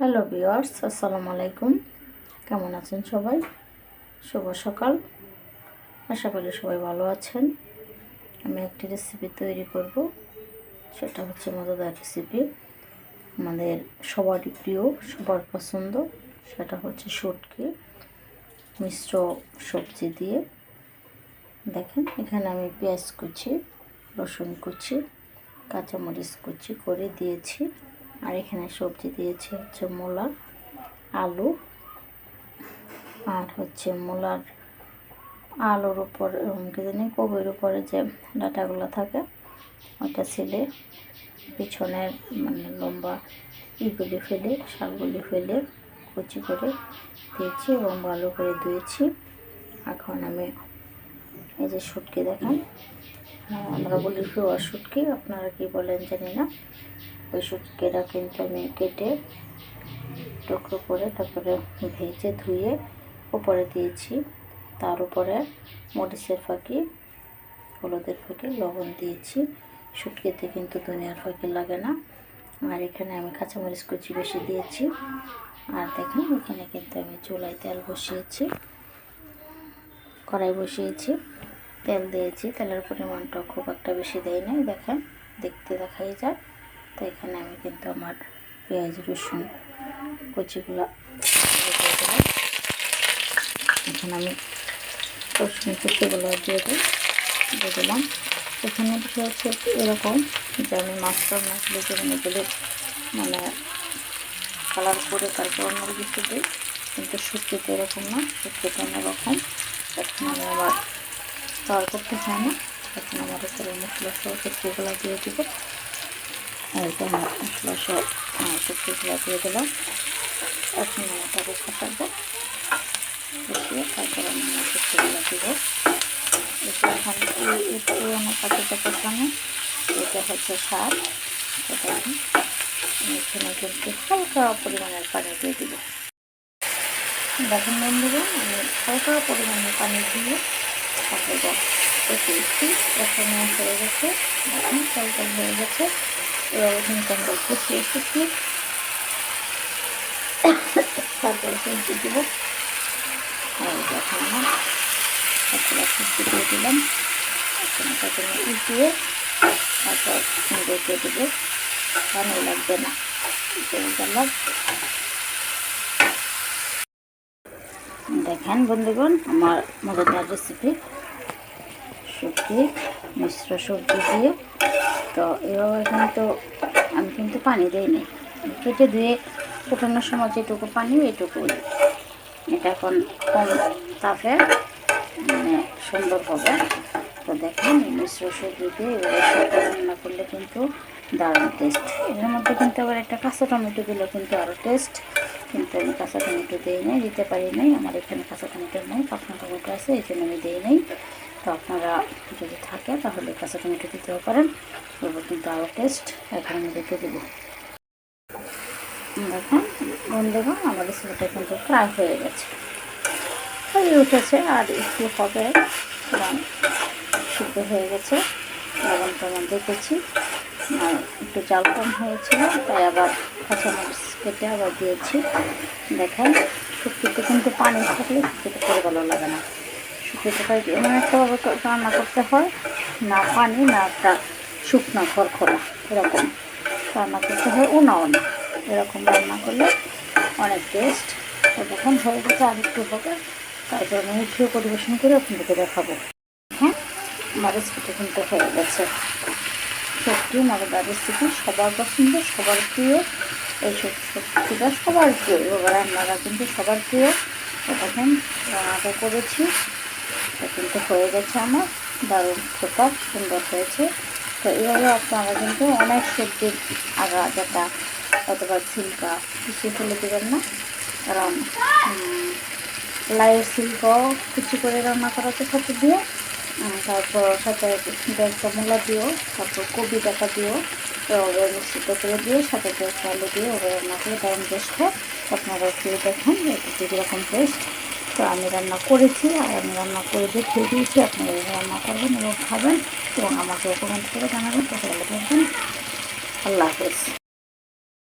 Hello viewers আসসালামু আলাইকুম কেমন আছেন সবাই? শুভ সকাল। আশা করি সবাই ভালো আছেন। আমি একটি রেসিপি তৈরি করব। সেটা হচ্ছে মজাদার রেসিপি আমাদের সবারই প্রিয়, সবার পছন্দ। সেটা হচ্ছে শুটকি। মিশ্র সবজি দিয়ে। দেখেন, এখানে আমি পেঁয়াজ কুচি, রসুন কুচি, কাঁচামরিচ কুচি করে দিয়েছি। আর এখানে সবজি দিয়েছি হচ্ছে মূলা আলু আর হচ্ছে মূলার আলুর উপর কি জানি কবির উপরে যে ডাটাগুলো থাকে, ওটা ছেলে। পিছনের মানে লম্বা ইগুলি ফেলে শাকগুলি ফেলে কুচি করে দিয়েছি এবং ভালো করে ধুয়েছি। এখন আমি এই যে শুটকি দেখেন। আমরা বলি ফ্লোয়ার শুটকি, আপনারা কি বলেন জানি না। ওই শুটকিটা কিন্তু আমি কেটে টুকরো করে তারপরে ভেজে ধুয়ে উপরে দিয়েছি। তার উপরে মরিচের ফাঁকি, হলুদের ফাঁকি, লবণ দিয়েছি। শুটকিতে কিন্তু দুনিয়ার ফাঁকি লাগে না। আর এখানে আমি কাঁচামরিচ কুচি বেশি দিয়েছি। আর দেখেন, এখানে কিন্তু আমি চুলায় তেল বসিয়েছি। কড়াই বসিয়েছি। তেল দিয়েছি। তেলের পরিমাণটা খুব একটা বেশি দেয় নাই। দেখেন, দেখতে দেখাই যায়। তো এখানে আমি কিন্তু আমার পেঁয়াজ, রসুন, কচিগুলো এখন আমি রসুন কুচিগুলো দিয়ে দিই, দিয়ে দিলাম। এখানে হচ্ছে এরকম যে আমি মাছ রান্না করে যেমন এগুলো মানে কালার করে তারপর অন্য কিছু দিই, কিন্তু শুক্তিতে এরকম না শুক্তিতে অন্যরকম। এখন আমি আবার কালার করতে চাই না, এখন আমার উপরে মশলা সহ শুক্তিগুলো দিয়ে দিব। যে আমার মশলা দিয়ে দিলাম। এখন তাকে খাটাবো বসিয়ে তারপর একটু আমার পাখিটা কষানো, এটা হচ্ছে আমি এখানে কিন্তু হালকা পরিমাণের পানি দিয়ে দিব। দেখেন বন্ধুরা, আমি হালকা পরিমাণে পানি দিয়ে তারপর কষিয়েছি। এখানে হয়ে গেছে। এখন চাল হয়ে গেছে। এবার কিন্তু আমরা কষিয়ে এসেছি তারপরে সবজি দিব? আর এখন আমার তারপরে সবজি দিয়ে দিলাম। তাকে উঠিয়ে তারপর রেখে দেবো। পানি লাগবে না। গেলাম দেখেন বন্ধুগণ, আমার মজাদার রেসিপি সবজি, মিশ্র সবজি দিয়ে তো এভাবে কিন্তু আমি কিন্তু পানি দিই নি কেটে ধুয়ে ফোটানোর সময় যেটুকু পানি এটুকু এটা এখন কম তাপে মানে সুন্দর হবে। তো দেখেন মিশ্র সবজি দিয়ে এবারে সবটা রান্না করলে কিন্তু দারুণ টেস্ট এর মধ্যে কিন্তু আবার একটা কাঁচা টমেটো দিলে কিন্তু আরও টেস্ট কিন্তু আমি কাঁচা টমেটো দিই নাই দিতে পারি নাই আমার এখানে কাঁচা টমেটো নেই পাখনা টমেটো আছে, এই জন্য আমি দিই নাই তো আপনারা যদি থাকে তাহলে কাঁচা টমেটো দিতেও পারেন তবু কিন্তু আরও টেস্ট এখন আমি রেখে দেবো। দেখেন বন্ধুগণ আমার রেসিপিটা কিন্তু প্রায় হয়ে গেছে। হয়ে উঠেছে আর একটু হবে, এবং সিদ্ধ হয়ে গেছে। লবণ টবণ দেখেছি, আর একটু জাল কম হয়েছিল, তাই আবার কাঁচামরিচ কেটে আবার দিয়েছি। দেখেন শুক্তিতে কিন্তু পানি থাকলে শুক্তিতে করে ভালো লাগে না। রান্না করতে হয় না পানি না একটা শুকনো খড়খড়া এরকম রান্না করতে হয় উনাও না এরকম রান্না করলে অনেক টেস্ট তখন হয়ে গেছে আর একটু হবে। তারপর আমি উঠিয়ে পরিবেশন করে আপনাদেরকে দেখাবো হ্যাঁ আমার রেসিপিটা কিন্তু হয়ে গেছে সত্যি মজাদার রেসিপি সবার পছন্দ সবার প্রিয় এই সত্যিটা সবার প্রিয় এবার রান্নারা কিন্তু সবার প্রিয় দেখেন রান্নাটা করেছি কিন্তু হয়ে গেছে আমার। দারুণ খোপা, সুন্দর হয়েছে। তো এইভাবে আপনারা কিন্তু অনেক সবজির আগা, যেটা অথবা ছিলকা কিছু ফেলে দেবেন না। কারণ লাইয়ের সিল্কও কুচি করে রান্না করা তো সাথে দিয়ে। তারপর সাথে একটা মূলা দিও তারপর কবি টাকা দিও ওভাবে মিশ্রিত করে দিয়ে সাথে একটা আলু দিয়ে ওভাবে রান্না করে, দারুণ টেস্ট হয়। আপনারা একটু দেখেন একটু কীরকম টেস্ট তো আমি রান্না করেছি, আর আমি রান্না করে দিয়ে খেয়ে দিয়েছি, আপনারা রান্না করবেন এবং খাবেন এবং আমাকে কমেন্ট করে জানাবেন। তাহলে দেখবেন। আল্লাহ হাফেজ।